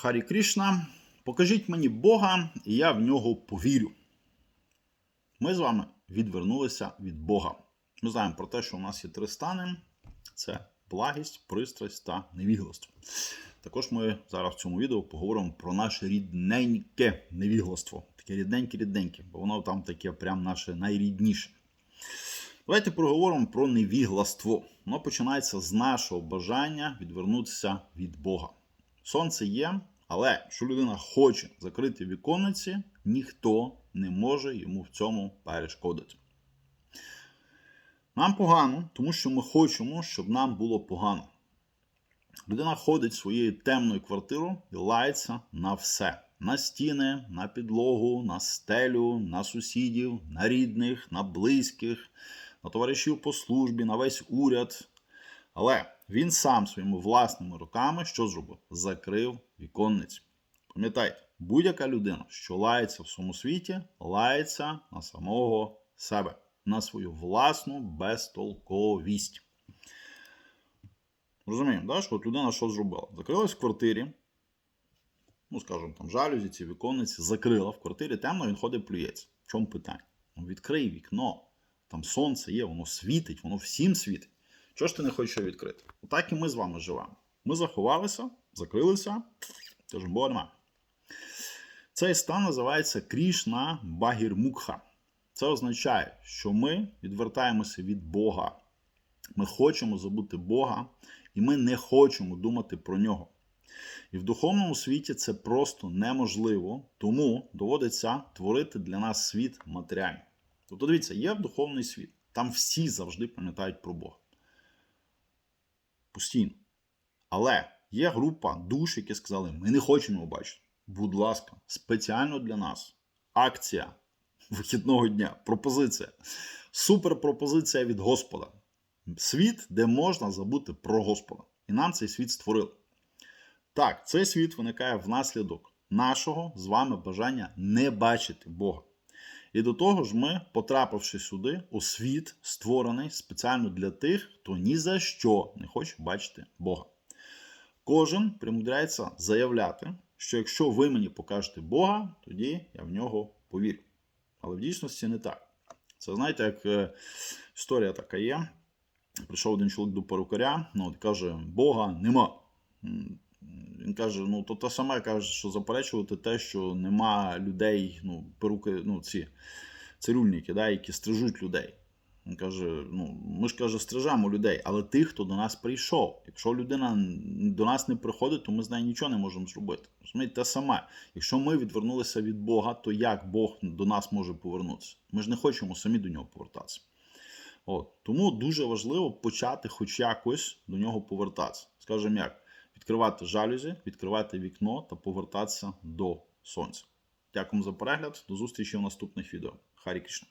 Харі Крішна. Покажіть мені Бога, і я в нього повірю. Ми з вами відвернулися від Бога. Ми знаємо про те, що у нас є три стани: це благість, пристрасть та невігластво. Також ми зараз в цьому відео поговоримо про наше рідненьке невігластво. Таке рідненьке-рідненьке, бо воно там таке прям наше найрідніше. Давайте поговоримо про невігластво. Воно починається з нашого бажання відвернутися від Бога. Сонце є, але якщо людина хоче закрити віконниці, ніхто не може йому в цьому перешкодити. Нам погано, тому що ми хочемо, щоб нам було погано. Людина ходить своєю темною квартирою і лається на все: на стіни, на підлогу, на стелю, на сусідів, на рідних, на близьких, на товаришів по службі, на весь уряд. Але він сам своїми власними руками що зробив? Закрив віконниці. Пам'ятайте, будь-яка людина, що лається в своєму світі, лається на самого себе, на свою власну безтолковість. Розуміємо, да, що от людина що зробила? Закрилась в квартирі, ну, скажімо, там жалюзі, ці віконниці, закрила в квартирі темно, він ходить плюється. В чому питання? Ну, відкрий вікно, там сонце є, воно світить, воно всім світить. Чого ж ти не хочеш відкрити? Отак і ми з вами живемо. Ми заховалися, закрилися, тож немає. Цей стан називається Крішна Багірмукха. Це означає, що ми відвертаємося від Бога. Ми хочемо забути Бога, і ми не хочемо думати про нього. І в духовному світі це просто неможливо, тому доводиться творити для нас світ матеріальний. Тобто, дивіться, є духовний світ, там всі завжди пам'ятають про Бога. Постійно. Але є група душ, які сказали, ми не хочемо бачити. Будь ласка, спеціально для нас. Акція вихідного дня, пропозиція. Суперпропозиція від Господа. Світ, де можна забути про Господа. І нам цей світ створили. Так, цей світ виникає внаслідок нашого з вами бажання не бачити Бога. І до того ж, ми, потрапивши сюди, у світ, створений спеціально для тих, хто ні за що не хоче бачити Бога. Кожен примудряється заявляти, що якщо ви мені покажете Бога, тоді я в нього повірю. Але в дійсності не так. Це знаєте, як е, історія така є. Прийшов один чоловік до перукаря, ну, от каже, Бога нема. Він каже: ну, то те саме каже, що заперечувати те, що нема людей, ну, перуки, ну, ці цирюльники, да, які стрижуть людей. Він каже: ну, ми ж каже, стрижемо людей, але тих, хто до нас прийшов. Якщо людина до нас не приходить, то ми з нею нічого не можемо зробити. Розумієте, те саме. Якщо ми відвернулися від Бога, то як Бог до нас може повернутися? Ми ж не хочемо самі до нього повертатися. От. Тому дуже важливо почати хоч якось до нього повертатися. Скажімо як, відкривати жалюзі, відкривати вікно та повертатися до сонця. Дякую за перегляд. До зустрічі в наступних відео. Харі Кришна.